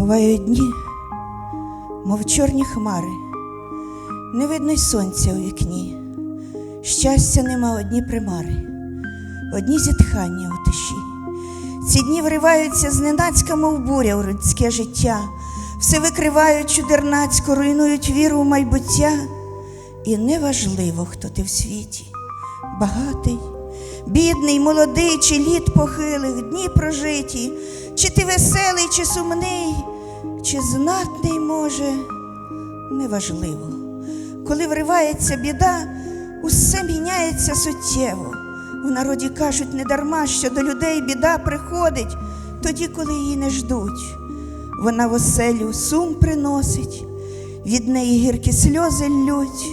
Бувають дні, мов чорні хмари, не видно й сонця у вікні, щастя нема одні примари, одні зітхання у тиші. Ці дні вриваються зненацька, мов буря у людське життя, все викривають чудернацько, руйнують віру в майбуття. І неважливо, хто ти в світі, багатий, бідний, молодий, чи літ похилих, дні прожиті, чи ти веселий, чи сумний, чи знатний, може, неважливо. Коли вривається біда, усе міняється суттєво. В народі кажуть недарма, що до людей біда приходить тоді, коли її не ждуть. Вона в оселю сум приносить, від неї гіркі сльози лють.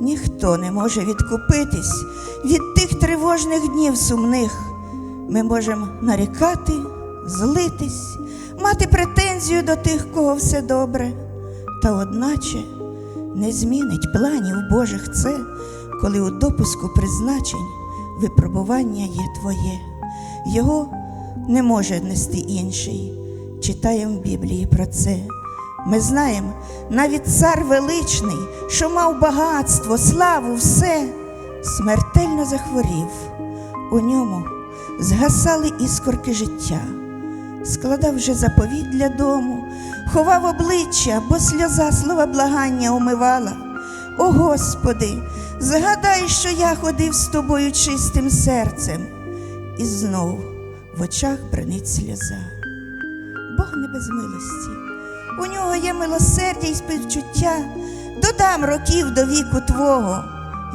Ніхто не може відкупитись від тих тривожних днів сумних. Ми можемо нарікати, злитись, мати претензію до тих, кого все добре, та одначе не змінить планів Божих це, коли у допуску призначень випробування є твоє. Його не може нести інший. Читаємо в Біблії про це. Ми знаємо, навіть цар величний, що мав багатство, славу, все, смертельно захворів. У ньому згасали іскорки життя, складав вже заповіт для дому, ховав обличчя, бо сльоза слова благання умивала. О Господи, згадай, що я ходив з тобою чистим серцем, і знов в очах бренить сльоза. Бог не без милості. У нього є милосердя і співчуття, додам років до віку Твого.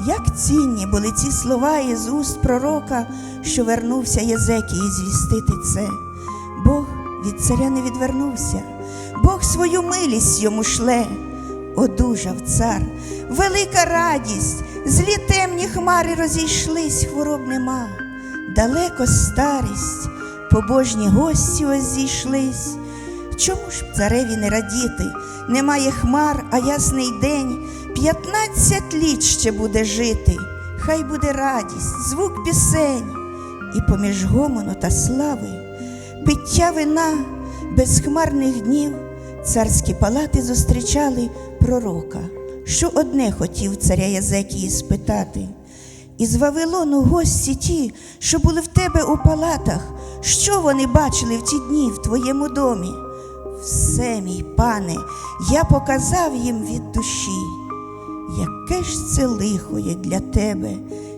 Як цінні були ці слова із уст пророка, що вернувся Єзекії звістити це. Бог від царя не відвернувся, Бог свою милість йому шле. Одужав цар, велика радість, злі темні хмари розійшлись, хвороб нема, далеко старість, побожні гості ось зійшлись. Чому ж цареві не радіти? Немає хмар, а ясний день. П'ятнадцять літ ще буде жити. Хай буде радість, звук пісень, і поміж гомону та слави, пиття вина безхмарних днів, царські палати зустрічали пророка, що одне хотів царя Язекії спитати. Із Вавилону гості ті, що були в тебе у палатах, що вони бачили в ті дні в твоєму домі? Все, мій пане, я показав їм від душі. Яке ж це лихо є для тебе,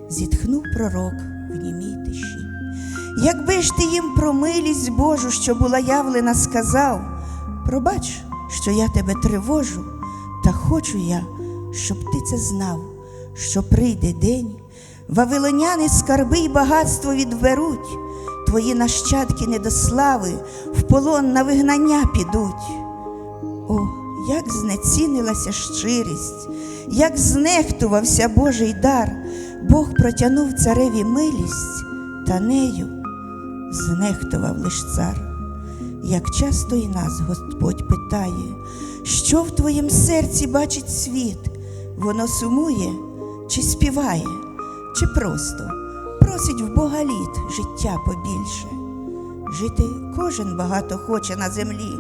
зітхнув пророк в тиші. Якби ж ти їм про милість Божу, що була явлена, сказав, пробач, що я тебе тривожу, та хочу я, щоб ти це знав, що прийде день, вавилоняни скарби й багатство відберуть, твої нащадки недослави в полон на вигнання підуть. О, як знецінилася щирість, як знехтувався Божий дар, Бог протягнув цареві милість, та нею знехтував лиш цар. Як часто і нас Господь питає, що в твоєму серці бачить світ, воно сумує чи співає, чи просто просить в Бога літ життя побільше. Жити. Кожен багато хоче на землі.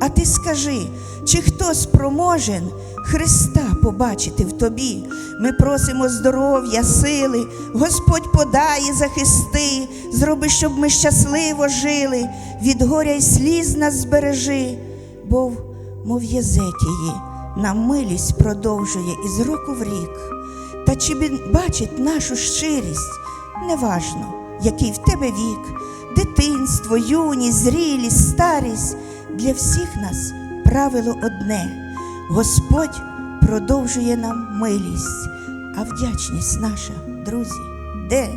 А ти скажи, чи хтось проможен Христа побачити в тобі? Ми просимо здоров'я, сили, Господь подає захисти, зроби, щоб ми щасливо жили, від горя й сліз нас збережи, бо, мов Єзекії, нам милість продовжує із року в рік. Та чи бачить нашу щирість, неважно, який в тебе вік дитинство, юність, зрілість, старість для всіх нас правило одне. Господь продовжує нам милість, а вдячність наша, друзі, де?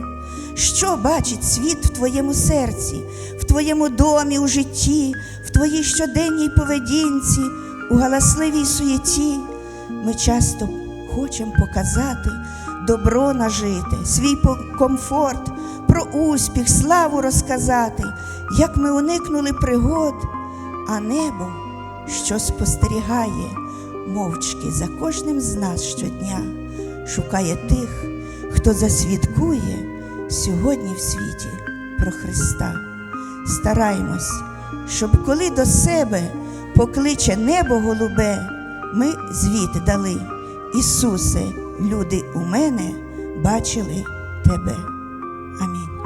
Що бачить світ в твоєму серці, в твоєму домі, у житті, в твоїй щоденній поведінці, у галасливій суєті? Ми часто хочемо показати добро нажити, свій комфорт, про успіх, славу розказати, як ми уникнули пригод, а небо, що спостерігає мовчки за кожним з нас щодня, шукає тих, хто засвідкує сьогодні в світі про Христа. Стараємось щоб коли до себе покличе небо голубе, ми звіт дали. Ісусе, люди у мене бачили тебе. Амінь.